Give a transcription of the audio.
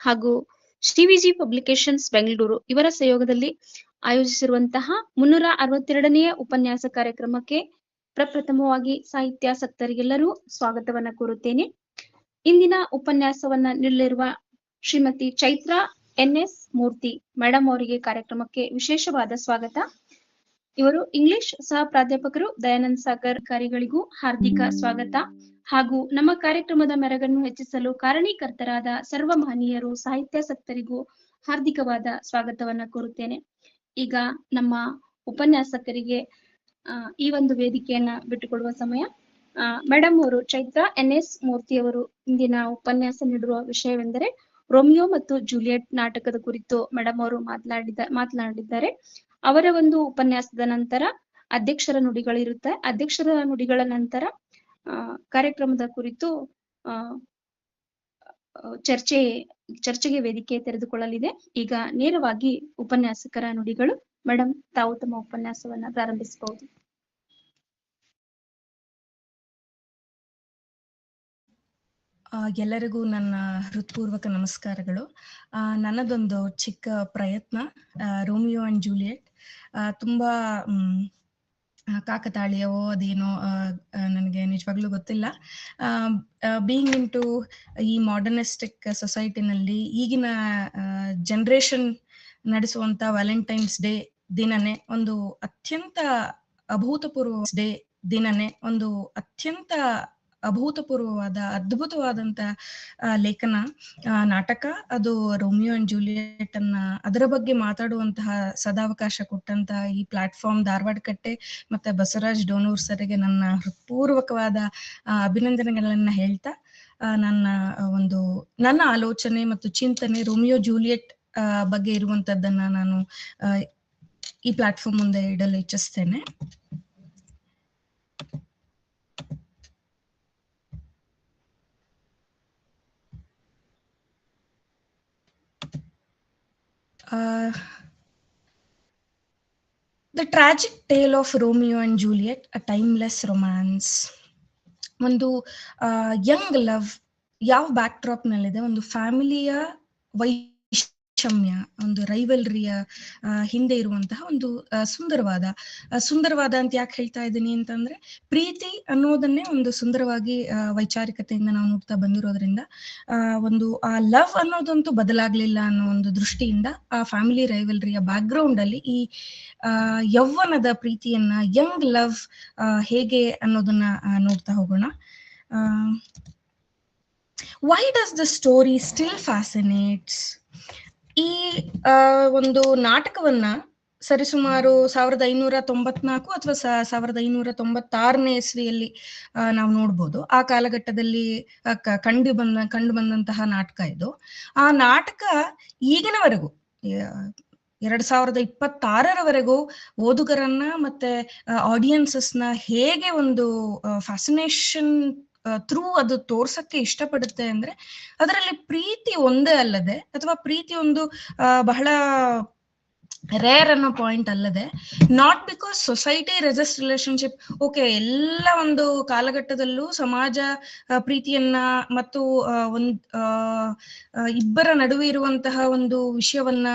ಹಾಗೂ ಶ್ರೀವಿಜಿ ಪಬ್ಲಿಕೇಶನ್ಸ್ ಬೆಂಗಳೂರು ಇವರ ಸಹಯೋಗದಲ್ಲಿ ಆಯೋಜಿಸಿರುವಂತಹ ಮುನ್ನೂರ ಅರವತ್ತೆರಡನೆಯ ಉಪನ್ಯಾಸ ಕಾರ್ಯಕ್ರಮಕ್ಕೆ ಪ್ರಪ್ರಥಮವಾಗಿ ಸಾಹಿತ್ಯಾಸಕ್ತರಿಗೆಲ್ಲರೂ ಸ್ವಾಗತವನ್ನ ಕೋರುತ್ತೇನೆ. ಇಂದಿನ ಉಪನ್ಯಾಸವನ್ನ ನೀಡಲಿರುವ Shrimati Chaitra N S Murthy madam ಅವರಿಗೆ ಕಾರ್ಯಕ್ರಮಕ್ಕೆ ವಿಶೇಷವಾದ ಸ್ವಾಗತ. ಇವರು ಇಂಗ್ಲಿಷ್ ಸಹ ಪ್ರಾಧ್ಯಾಪಕರು, ದಯಾನಂದ್ ಸಾಗರ್ ಕಾರಿಗಳಿಗೂ ಹಾರ್ದಿಕ ಸ್ವಾಗತ. ಹಾಗೂ ನಮ್ಮ ಕಾರ್ಯಕ್ರಮದ ಮೆರಗನ್ನು ಹೆಚ್ಚಿಸಲು ಕಾರಣೀಕರ್ತರಾದ ಸರ್ವ ಮಹನೀಯರು ಸಾಹಿತ್ಯಾಸಕ್ತರಿಗೂ ಹಾರ್ದಿಕವಾದ ಸ್ವಾಗತವನ್ನ ಕೋರುತ್ತೇನೆ. ಈಗ ನಮ್ಮ ಉಪನ್ಯಾಸಕರಿಗೆ ಈ ಒಂದು ವೇದಿಕೆಯನ್ನ ಬಿಟ್ಟುಕೊಡುವ ಸಮಯ. ಮೇಡಮ್ ಅವರು ಚೈತ್ರ ಎನ್ ಎಸ್ ಮೂರ್ತಿ ಅವರು ಇಂದಿನ ಉಪನ್ಯಾಸ ನೀಡುವ ವಿಷಯವೆಂದರೆ ರೋಮಿಯೋ ಮತ್ತು ಜೂಲಿಯಟ್ ನಾಟಕದ ಕುರಿತು ಮೇಡಮ್ ಅವರು ಮಾತನಾಡಿದ, ಮಾತನಾಡಿದ್ದಾರೆ. ಅವರ ಒಂದು ಉಪನ್ಯಾಸದ ನಂತರ ಅಧ್ಯಕ್ಷರ ನುಡಿಗಳಿರುತ್ತೆ. ಅಧ್ಯಕ್ಷರ ನುಡಿಗಳ ನಂತರ ಕಾರ್ಯಕ್ರಮದ ಕುರಿತು ಚರ್ಚೆ, ಚರ್ಚೆಗೆ ವೇದಿಕೆ ತೆರೆದುಕೊಳ್ಳಲಿದೆ. ಈಗ ನೇರವಾಗಿ ಉಪನ್ಯಾಸಕರ ನುಡಿಗಳು. ಮೇಡಮ್ ತಾವು ತಮ್ಮ ಉಪನ್ಯಾಸವನ್ನ ಪ್ರಾರಂಭಿಸಬಹುದು. ಎಲ್ಲರಿಗೂ ನನ್ನ ಹೃತ್ಪೂರ್ವಕ ನಮಸ್ಕಾರಗಳು. ನನ್ನದೊಂದು ಚಿಕ್ಕ ಪ್ರಯತ್ನ ರೋಮಿಯೋ ಅಂಡ್ ಜೂಲಿಯೆಟ್. ತುಂಬಾ ಕಾಕತಾಳೀಯವೋ, ಅದೇನೋ ನನಗೆ ನಿಜವಾಗ್ಲೂ ಗೊತ್ತಿಲ್ಲ. ಬೀಯಿಂಗ್ ಇನ್ ಟು ಈ ಮಾಡರ್ನಿಸ್ಟಿಕ್ ಸೊಸೈಟಿನಲ್ಲಿ ಈಗಿನ ಜನರೇಷನ್ ನಡೆಸುವಂತ ವ್ಯಾಲೆಂಟೈನ್ಸ್ ಡೇ ದಿನನೇ ಒಂದು ಅತ್ಯಂತ ಅಭೂತಪೂರ್ವ ಡೇ ದಿನನೇ ಒಂದು ಅತ್ಯಂತ ಅಭೂತಪೂರ್ವವಾದ, ಅದ್ಭುತವಾದಂತ ಲೇಖನ ನಾಟಕ. ಅದು ರೋಮಿಯೋ ಅಂಡ್ ಜೂಲಿಯೆಟ್ ಅನ್ನ ಅದರ ಬಗ್ಗೆ ಮಾತಾಡುವಂತಹ ಸದಾವಕಾಶ ಕೊಟ್ಟಂತ ಈ ಪ್ಲಾಟ್ಫಾರ್ಮ್ ಧಾರವಾಡ ಕಟ್ಟೆ ಮತ್ತೆ ಬಸವರಾಜ್ ಡೋನೂರ್ ಸರಿಗೆ ನನ್ನ ಹೃತ್ಪೂರ್ವಕವಾದ ಅಭಿನಂದನೆಗಳನ್ನ ಹೇಳ್ತಾ ನನ್ನ ಒಂದು, ನನ್ನ ಆಲೋಚನೆ ಮತ್ತು ಚಿಂತನೆ ರೋಮಿಯೋ ಜೂಲಿಯೆಟ್ ಬಗ್ಗೆ ಇರುವಂತದ್ದನ್ನ ನಾನು ಈ ಪ್ಲಾಟ್ಫಾರ್ಮ್ ಮುಂದೆ ಇಡಲು ಇಚ್ಛಿಸ್ತೇನೆ. ಆ the tragic tale of Romeo and Juliet a timeless romance ಒಂದು ಯಂಗ್ ಲವ್ ಯಾವ ಬ್ಯಾಕ್ ಡ್ರಾಪ್ನಲ್ಲಿ ಒಂದು ಫ್ಯಾಮಿಲಿಯ ವೈ ವೈಷಮ್ಯ ಒಂದು ರೈವಲ್ರಿಯ ಹಿಂದೆ ಇರುವಂತಹ ಒಂದು ಸುಂದರವಾದ ಸುಂದರವಾದ ಅಂತ ಯಾಕೆ ಹೇಳ್ತಾ ಇದ್ದೀನಿ ಅಂತಂದ್ರೆ ಪ್ರೀತಿ ಅನ್ನೋದನ್ನೇ ಒಂದು ಸುಂದರವಾಗಿ ವೈಚಾರಿಕತೆಯಿಂದ ನಾವು ನೋಡ್ತಾ ಬಂದಿರೋದ್ರಿಂದ ಒಂದು, ಆ ಲವ್ ಅನ್ನೋದಂತೂ ಬದಲಾಗ್ಲಿಲ್ಲ ಅನ್ನೋ ಒಂದು ದೃಷ್ಟಿಯಿಂದ ಆ ಫ್ಯಾಮಿಲಿ ರೈವಲ್ರಿಯ ಬ್ಯಾಕ್ ಗ್ರೌಂಡ್ ಅಲ್ಲಿ ಈ ಯೌವನದ ಪ್ರೀತಿಯನ್ನ ಯಂಗ್ ಲವ್ ಹೇಗೆ ಅನ್ನೋದನ್ನ ನೋಡ್ತಾ ಹೋಗೋಣ. Why does the story still fascinates ಈ ಒಂದು ನಾಟಕವನ್ನ ಸರಿಸುಮಾರು ಸಾವಿರದ ಐನೂರ ತೊಂಬತ್ನಾಲ್ಕು ಅಥವಾ ಸಾವಿರದ ಐನೂರ ತೊಂಬತ್ತಾರನೇ ಇಸ್ವಿಯಲ್ಲಿ ನಾವು ನೋಡ್ಬೋದು. ಆ ಕಾಲಘಟ್ಟದಲ್ಲಿ ಕಂಡು ಬಂದ, ಕಂಡು ಬಂದಂತಹ ನಾಟಕ ಇದು. ಆ ನಾಟಕ ಈಗಿನವರೆಗೂ ಎರಡ್ ಸಾವಿರದ ಇಪ್ಪತ್ತಾರರವರೆಗೂ ಓದುಗರನ್ನ ಮತ್ತೆ ಆಡಿಯನ್ಸಸ್ನ ಹೇಗೆ ಒಂದು ಫ್ಯಾಸಿನೇಷನ್ ಥ್ರೂ ಅದು ತೋರ್ಸಕ್ಕೆ ಇಷ್ಟಪಡುತ್ತೆ ಅಂದ್ರೆ ಅದರಲ್ಲಿ ಪ್ರೀತಿ ಒಂದೇ ಅಲ್ಲದೆ ಅಥವಾ ಪ್ರೀತಿ ಒಂದು ಬಹಳ ರೇರ್ ಅನ್ನೋ ಪಾಯಿಂಟ್ ಅಲ್ಲದೆ not because society rejects relationship okay ಎಲ್ಲ ಒಂದು ಕಾಲಘಟ್ಟದಲ್ಲೂ ಸಮಾಜ ಪ್ರೀತಿಯನ್ನ ಮತ್ತು ಒಂದ್ ಇಬ್ಬರ ನಡುವೆ ಇರುವಂತಹ ಒಂದು ವಿಷಯವನ್ನ